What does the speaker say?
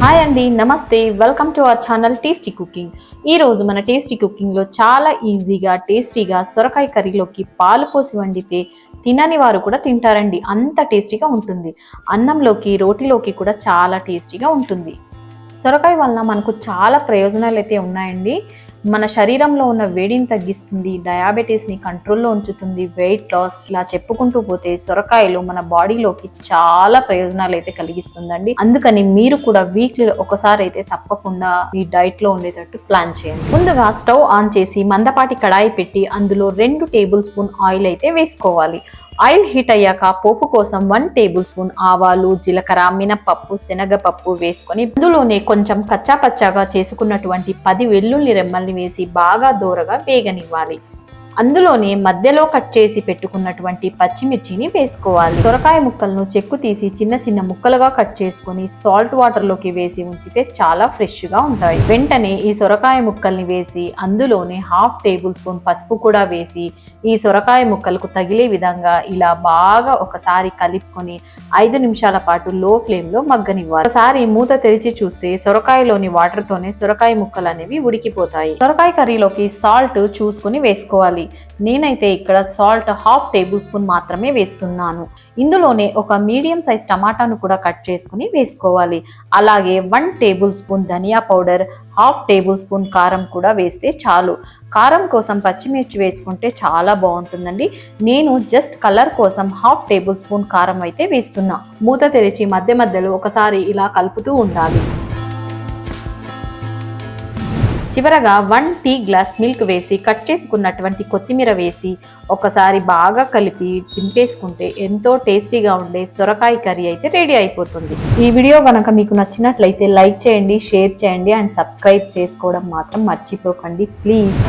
Hi అండి నమస్తే. Welcome to our channel tasty cooking. ఈరోజు మన టేస్టీ కుకింగ్లో చాలా ఈజీగా టేస్టీగా సొరకాయ కర్రీలోకి పాలు పోసి వండితే తినని వారు కూడా తింటారండి. అంత టేస్టీగా ఉంటుంది. అన్నంలోకి రోటీలోకి కూడా చాలా టేస్టీగా ఉంటుంది. సొరకాయ వలన మనకు చాలా ప్రయోజనాలు అయితే ఉన్నాయండి. మన శరీరంలో ఉన్న వేడిని తగ్గిస్తుంది డయాబెటీస్ని కంట్రోల్లో ఉంచుతుంది వెయిట్ లాస్ ఇలా చెప్పుకుంటూ పోతే సొరకాయలు మన బాడీలోకి చాలా ప్రయోజనాలు అయితే కలిగిస్తుందండి. అందుకని మీరు కూడా వీక్లీ ఒకసారి అయితే తప్పకుండా మీ డైట్లో ఉండేటట్టు ప్లాన్ చేయండి. ముందుగా స్టవ్ ఆన్ చేసి మందపాటి కడాయి పెట్టి అందులో రెండు టేబుల్ స్పూన్ ఆయిల్ అయితే వేసుకోవాలి. ఆయిల్ హీట్ అయ్యాక పోపు కోసం వన్ టేబుల్ స్పూన్ ఆవాలు జీలకర్ర మినపప్పు శనగపప్పు వేసుకొని అందులోనే కొంచెం కచ్చాపచ్చాగా చేసుకున్నటువంటి పది వెల్లుల్లి రెమ్మల్ని వేసి బాగా దూరగా వేగనివ్వాలి. అందులోనే మధ్యలో కట్ చేసి పెట్టుకున్నటువంటి పచ్చిమిర్చిని వేసుకోవాలి. సొరకాయ ముక్కలను చెక్కు తీసి చిన్న చిన్న ముక్కలుగా కట్ చేసుకొని సాల్ట్ వాటర్లోకి వేసి ఉంచితే చాలా ఫ్రెష్గా ఉంటాయి. వెంటనే ఈ సొరకాయ ముక్కల్ని వేసి అందులోనే హాఫ్ టేబుల్ స్పూన్ పసుపు కూడా వేసి ఈ సొరకాయ ముక్కలకు తగిలే విధంగా ఇలా బాగా ఒకసారి కలుపుకొని ఐదు నిమిషాల పాటు లో ఫ్లేమ్లో మగ్గనివ్వాలి. ఒకసారి మూత తెరిచి చూస్తే సొరకాయలోని వాటర్ తోనే సొరకాయ ముక్కలు అనేవి ఉడికిపోతాయి. సొరకాయ కర్రీలోకి సాల్ట్ చూసుకుని వేసుకోవాలి. నేనైతే ఇక్కడ సాల్ట్ హాఫ్ టేబుల్ స్పూన్ మాత్రమే వేస్తున్నాను. ఇందులోనే ఒక మీడియం సైజ్ టమాటాను కూడా కట్ చేసుకుని వేసుకోవాలి. అలాగే వన్ టేబుల్ స్పూన్ ధనియా పౌడర్ హాఫ్ టేబుల్ స్పూన్ కారం కూడా వేస్తే చాలు. కారం కోసం పచ్చిమిర్చి వేసుకుంటే చాలా బాగుంటుందండి. నేను జస్ట్ కలర్ కోసం హాఫ్ టేబుల్ స్పూన్ కారం అయితే వేస్తున్నా. మూత తెరిచి మధ్య మధ్యలో ఒకసారి ఇలా కలుపుతూ ఉండాలి. చివరగా వన్ టీ గ్లాస్ మిల్క్ వేసి కట్ చేసుకున్నటువంటి కొత్తిమీర వేసి ఒకసారి బాగా కలిపి దింపేసుకుంటే ఎంతో టేస్టీగా ఉండే సొరకాయ కర్రీ అయితే రెడీ అయిపోతుంది. ఈ వీడియో కనుక మీకు నచ్చినట్లయితే లైక్ చేయండి షేర్ చేయండి అండ్ సబ్స్క్రైబ్ చేసుకోవడం మాత్రం మర్చిపోకండి. ప్లీజ్.